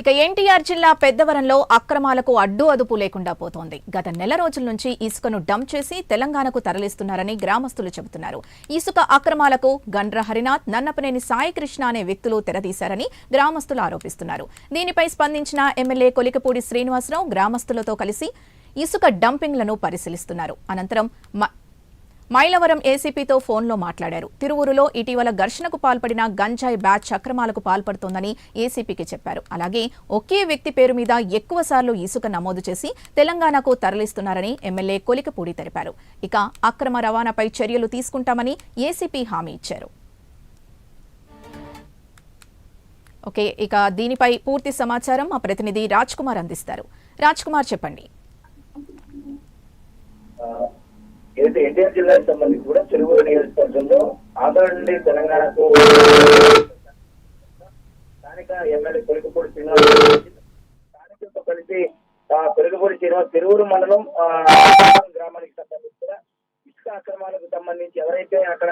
ఇక ఎన్టీఆర్ జిల్లా పెద్దవరంలో అక్రమాలకు అడ్డు అదుపు లేకుండా పోతోంది. గత నెల రోజుల నుంచి ఇసుకను డంప్ చేసి తెలంగాణకు తరలిస్తున్నారని గ్రామస్తులు చెబుతున్నారు. ఇసుక అక్రమాలకు గండ్ర హరినాథ్ నన్నపనేని సాయికృష్ణ అనే వ్యక్తులు తెరదీశారని గ్రామస్తులు ఆరోపిస్తున్నారు. దీనిపై స్పందించిన ఎమ్మెల్యే కొలికపూడి శ్రీనివాసరావు గ్రామస్తులతో కలిసి ఇసుక డంపింగ్లను పరిశీలిస్తున్నారు. అనంతరం మైలవరం ఏసీపీతో ఫోన్లో మాట్లాడారు. తిరువురులో ఇటీవల ఘర్షణకు పాల్పడిన గంజాయి బ్యాచ్ అక్రమాలకు పాల్పడుతోందని ఏసీపీకి చెప్పారు. అలాగే ఒకే వ్యక్తి పేరు మీద ఎక్కువసార్లు ఇసుక నమోదు చేసి తెలంగాణకు తరలిస్తున్నారని ఎమ్మెల్యే కొలికపూడి తెలిపారు. ఇక అక్రమ రవాణాపై చర్యలు తీసుకుంటామని ఏసీపీ హామీ ఇచ్చారు. ఓకే ఇక దీనిపై పూర్తి సమాచారం మా ప్రతినిధి రాజ్ కుమార్ అందిస్తారు. రాజ్ కుమార్ చెప్పండి ఏదైతే ఎన్టీఆర్ జిల్లాకు సంబంధించి కూడా తెలుగు నియోజకవర్గంలో ఆంధ్ర నుండి తెలంగాణకు స్థానిక ఎమ్మెల్యే పెరుగుపూడి శ్రీనివాస్ స్థానికులతో కలిసి పెరుగుపూడి కొలికపూడి శ్రీనివాస్ తిరువురు మండలం గ్రామానికి సంబంధించి కూడా ఇసుక అక్రమాలకు సంబంధించి ఎవరైతే అక్కడ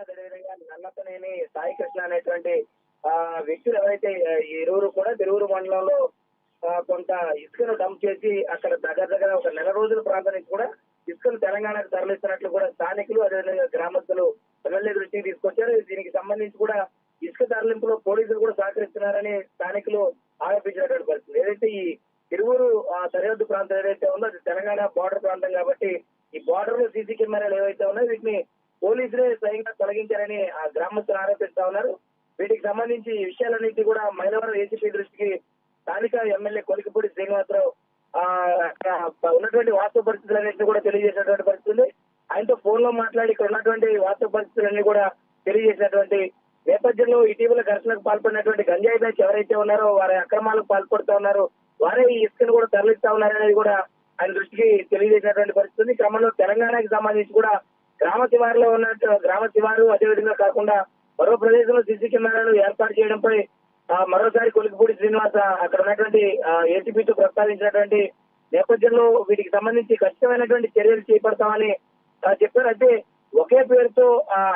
అదేవిధంగా నన్నపనేని సాయి కృష్ణ అనేటువంటి ఆ, వ్యక్తులు ఎవరైతే ఇరువురు కూడా తిరువురు మండలంలో కొంత ఇసుకను డంప్ చేసి అక్కడ దగ్గర దగ్గర ఒక నెల రోజుల ప్రాంతానికి కూడా ఇసుకను తెలంగాణకు తరలిస్తున్నట్లు కూడా స్థానికులు అదేవిధంగా గ్రామస్తులు ఎమ్మెల్యే దృష్టికి తీసుకొచ్చారు. దీనికి సంబంధించి కూడా ఇసుక తరలింపులో పోలీసులు కూడా సహకరిస్తున్నారని స్థానికులు ఆరోపించినటువంటి పరిస్థితి. ఏదైతే ఈ తిరువురు ఆ, సరిహద్దు ప్రాంతం ఏదైతే ఉందో అది తెలంగాణ బార్డర్ ప్రాంతం కాబట్టి ఈ బార్డర్లో సీసీ కెమెరాలు ఏవైతే ఉన్నాయో వీటిని పోలీసులే స్వయంగా తొలగించారని ఆ గ్రామస్తులు ఆరోపిస్తా ఉన్నారు. వీటికి సంబంధించి ఈ విషయాలన్నింటి కూడా మైలవరం ఏసీపీ దృష్టికి స్థానిక ఎమ్మెల్యే కొలికపూడి శ్రీనివాసరావు ఉన్నటువంటి వాస్తవ పరిస్థితులన్నింటినీ కూడా తెలియజేసినటువంటి పరిస్థితులు ఆయనతో ఫోన్లో మాట్లాడి ఇక్కడ ఉన్నటువంటి వాస్తవ పరిస్థితులన్నీ కూడా తెలియజేసినటువంటి నేపథ్యంలో ఇటీవల ఘర్షణకు పాల్పడినటువంటి గంజాయి బ్యాచ్ ఎవరైతే ఉన్నారో వారి అక్రమాలకు పాల్పడుతూ ఉన్నారో వారే ఈ ఇసుకను కూడా తరలిస్తా ఉన్నారనేది కూడా ఆయన దృష్టికి తెలియజేసినటువంటి పరిస్థితి క్రమంలో తెలంగాణకి సంబంధించి కూడా గ్రామ శివారులో ఉన్నట్టు గ్రామ శివారు అదేవిధంగా కాకుండా మరో ప్రదేశంలో సీసీ కెమెరాలు ఏర్పాటు చేయడంపై మరోసారి కొలికిపూడి శ్రీనివాస అక్కడ ఉన్నటువంటి ఏసీపీతో ప్రస్తావించినటువంటి నేపథ్యంలో వీటికి సంబంధించి ఖచ్చితమైనటువంటి చర్యలు చేపడతామని చెప్పారంటే చెప్పారు. అయితే ఒకే పేరుతో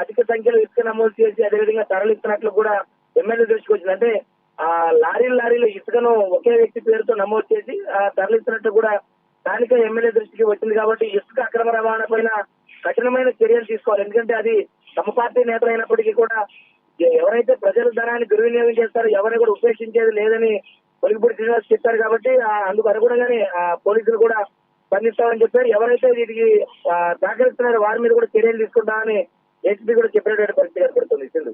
అధిక సంఖ్యలో ఇసుక నమోదు చేసి అదేవిధంగా తరలిస్తున్నట్లు కూడా ఎమ్మెల్యే దృష్టికి వచ్చింది అంటే ఆ లారీలు లారీలు ఇసుకను ఒకే వ్యక్తి పేరుతో నమోదు చేసి తరలిస్తున్నట్టు కూడా స్థానిక ఎమ్మెల్యే దృష్టికి వచ్చింది కాబట్టి ఇసుక అక్రమ రవాణా పైన కఠినమైన చర్యలు తీసుకోవాలి. ఎందుకంటే అది తమ పార్టీ నేత అయినప్పటికీ కూడా ఎవరైతే ప్రజల ధనాన్ని దుర్వినియోగం చేస్తారో ఎవరిని కూడా ఉపేక్షించేది లేదని పొలిగిపూడి శ్రీనివాస్ చెప్పారు కాబట్టి అందుకు అనుగుణంగానే ఆ, పోలీసులు కూడా స్పందిస్తామని చెప్పారు. ఎవరైతే వీటికి ఆ, సహకరిస్తున్నారో వారి మీద కూడా చర్యలు తీసుకుంటామని ఏసీపీ కూడా చెప్పినటువంటి పరిస్థితి ఏర్పడుతుంది. సింధు